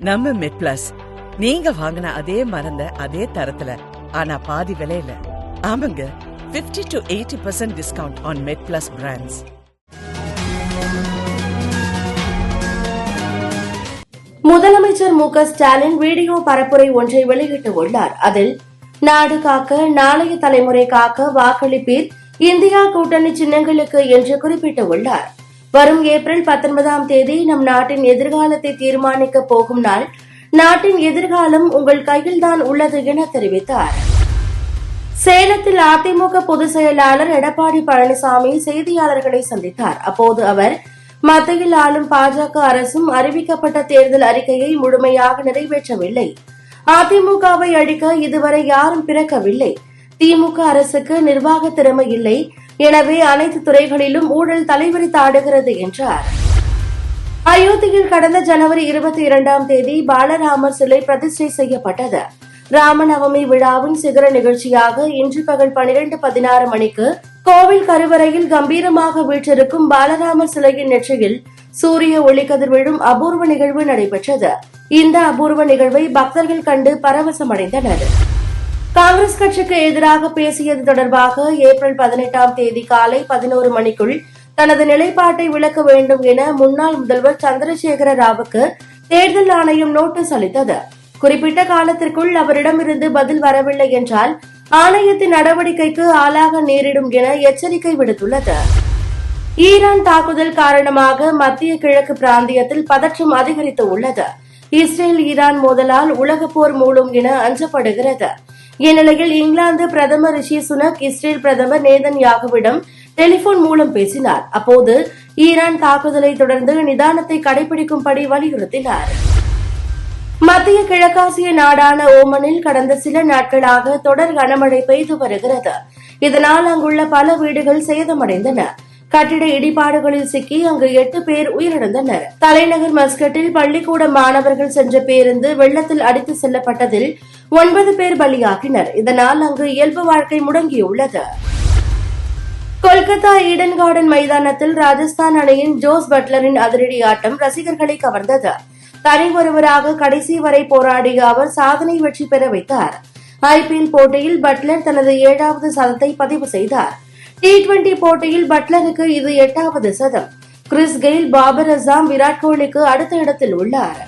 நம்ம மெட் பிளஸ் நீங்க வாங்கின அதே மருந்த அதே தரத்துல ஆனா பாதி விலையில. ஆமாங்க 50 to eighty percent discount on Med plus brands முதலமைச்சர் மு க ஸ்டாலின் வீடியோ பரப்புரை ஒன்றை வெளியிட்டுள்ளார் அதில் நாடு காக்க நாளைய தலைமுறை காக்க வாக்களிப்பீர் இந்தியா கூட்டணி சின்னங்களுக்கு என்று குறிப்பிட்டுள்ளார் வரும் ஏப்ரல் பத்தொன்பதாம் தேதி நம் நாட்டின் எதிர்காலத்தை தீர்மானிக்க போகும் நாள். நாட்டின் எதிர்காலம் உங்கள் கையில் தான் உள்ளது என தெரிவித்தார். சேலத்தில் அதிமுக பொதுச் செயலாளர் எடப்பாடி பழனிசாமி செய்தியாளர்களை சந்தித்தார். அப்போது அவர் மத்தியில் ஆளும் பாஜக அரசும் அறிவிக்கப்பட்ட தேர்தல் அறிக்கையை முழுமையாக நிறைவேற்றவில்லை. அதிமுகவை அழிக்க இதுவரை யாரும் பிறக்கவில்லை. திமுக அரசுக்கு நிர்வாக திறமை இல்லை. எனவே அனைத்து துறைகளிலும் ஊழல் தலைவிரித்தாடுகிறது என்றார். அயோத்தியில் கடந்த ஜனவரி இருபத்தி இரண்டாம் தேதி பாலராமர் சிலை பிரதிஷ்டை செய்யப்பட்டது. ராமநவமி விழாவின் சிகர நிகழ்ச்சியாக இன்று பகல் பனிரெண்டு பதினாறு மணிக்கு கோவில் கருவறையில் கம்பீரமாக வீற்றிருக்கும் பாலராமர் சிலையின் நெற்றியில் சூரிய ஒளிக்கதிர் விழும் அபூர்வ நிகழ்வு நடைபெற்றது. இந்த அபூர்வ நிகழ்வை பக்தர்கள் கண்டு பரவசமடைந்தனர். காங்கிரஸ் கட்சிக்கு எதிராக பேசியது தொடர்பாக ஏப்ரல் பதினெட்டாம் தேதி காலை பதினோரு மணிக்குள் தனது நிலைப்பாட்டை விளக்க வேண்டும் என முன்னாள் முதல்வர் சந்திரசேகர ராவுக்கு தேர்தல் ஆணையம் நோட்டீஸ் அளித்தது. குறிப்பிட்ட காலத்திற்குள் அவரிடமிருந்து பதில் வரவில்லை என்றால் ஆணையத்தின் நடவடிக்கைக்கு ஆளாக நேரிடும் என எச்சரிக்கை விடுத்துள்ளது. ஈரான் தாக்குதல் காரணமாக மத்திய கிழக்கு பிராந்தியத்தில் பதற்றம் அதிகரித்து உள்ளது. இஸ்ரேல் ஈரான் மோதலால் உலக போர் மூலம் என அஞ்சப்படுகிறது. இந்நிலையில் இங்கிலாந்து பிரதமர் ரிஷி சுனக் இஸ்ரேல் பிரதமர் நேதன் யாகுவிடம் டெலிபோன் மூலம் பேசினார். அப்போது ஈரான் தாக்குதலை தொடர்ந்து நிதானத்தை கடைபிடிக்கும்படி வலியுறுத்தினார். மத்திய கிழக்காசிய நாடான ஓமனில் கடந்த சில நாட்களாக தொடர் கனமழை பெய்து வருகிறது. இதனால் அங்குள்ள பல வீடுகள் சேதமடைந்தன. கட்டிட இடிபாடுகளில் சிக்கி அங்கு எட்டு பேர் உயிரிழந்தனர். தலைநகர் மஸ்கட்டில் பள்ளிக்கூட மாணவர்கள் சென்ற பேருந்து வெள்ளத்தில் அடித்து செல்லப்பட்டதில் ஒன்பது பேர் பலியாகினர். இதனால் அங்கு இயல்பு வாழ்க்கை முடங்கியுள்ளது. கொல்கத்தா ஈடன் கார்டன் மைதானத்தில் ராஜஸ்தான் அணியின் ஜோஸ் பட்லரின் அதிரடி ஆட்டம் ரசிகர்களை கவர்ந்தது. தனி ஒருவராக கடைசி வரை போராடிய அவர் சாதனை வெற்றி பெற வைத்தார். ஐபிஎல் போட்டியில் பட்லர் தனது ஏழாவது சதத்தை பதிவு செய்தார். டி டுவெண்டி போட்டியில் பட்லருக்கு இது எட்டாவது சதம். கிறிஸ் கெயில் பாபர் அசாம் விராட் கோலிக்கு அடுத்த இடத்தில் உள்ளார்.